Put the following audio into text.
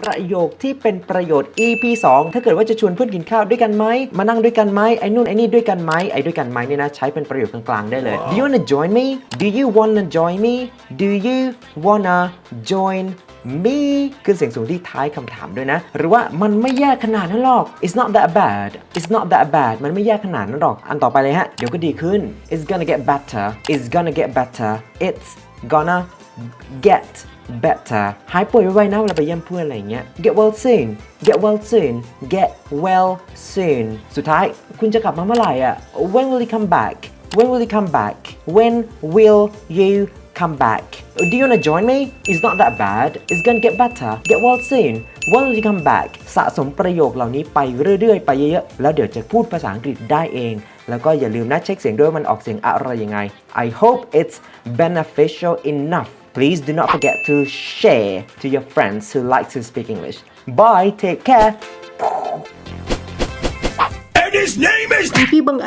ประโยคที่เป็นประโยชน์ EP 2 ถ้าเกิดว่าจะชวนเพื่อนกินข้าวด้วยกันไหม มานั่งด้วยกันไหม ไอ้นู่นไอ้นี่ด้วยกันไหม ไอ้ด้วยกันไหมเนี่ยนะ ใช้เป็นประโยคกลางๆได้เลย Do you wanna join me Do you wanna join me Do you wanna join me ขึ้นเสียงสูงที่ท้ายคำถามด้วยนะ หรือว่ามันไม่แย่ขนาดนั้นหรอก It's not that bad It's not that bad มันไม่แย่ขนาดนั้นหรอก อันต่อไปเลยฮะ เดี๋ยวก็ดีขึ้น It's gonna get better It's gonna get better It's gonna get better หายป่วยไวๆนะเวลาไปเยี่ยมเพื่อนอะไรเงี้ย get well soon get well soon get well soon สุดท้ายคุณจะกลับมาเมื่อไหร่อะ when will you come back when will you come back when will you come back do you wanna join me it's not that bad it's gonna get better get well soon when will you come back สะสมประโยคเหล่านี้ไปเรื่อยๆ ไปเยอะๆ แล้วเดี๋ยวจะพูดภาษาอังกฤษได้เองแล้วก็อย่าลืมนะเช็คเสียงด้วยมันออกเสียงอะไรยังไง I hope it's beneficial enough Please do not forget to share to your friends who like to speak English. Bye, take care. And his name is Baby Bang